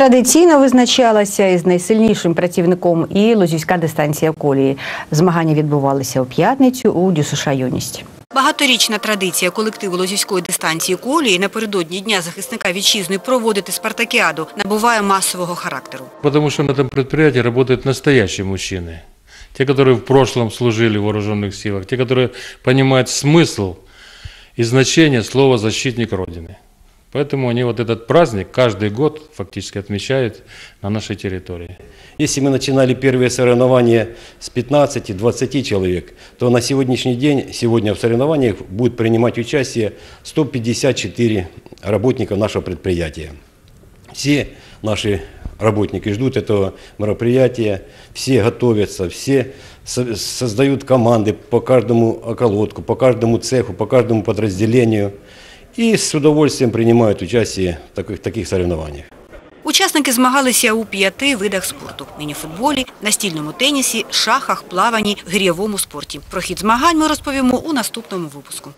Традиційно визначалася із найсильнішим працівником і лозівська дистанція колії. Змагання відбувалися у п'ятницю у ДЮСШ «Юність». Багаторічна традиція колективу лозівської дистанції колії напередодні Дня захисника вітчизни проводити спартакіаду набуває масового характеру. Потому что на этом предприятии работают настоящие мужчины. Те, которые в прошлом служили в вооруженных силах, те, которые понимают смысл и значение слова «защитник Родины». Поэтому они вот этот праздник каждый год фактически отмечают на нашей территории. Если мы начинали первые соревнования с 15-20 человек, то на сегодняшний день, сегодня в соревнованиях будет принимать участие 154 работника нашего предприятия. Все наши работники ждут этого мероприятия, все готовятся, все со- создают команды по каждому околотку, по каждому цеху, по каждому подразделению и с удовольствием принимают участие в таких, таких соревнованиях. Учасники змагалися у п'яти видах спорту – мініфутболі, настільному тенісі, шахах, плаванні, гирьовому спорті. Про хід змагань ми розповімо у наступному випуску.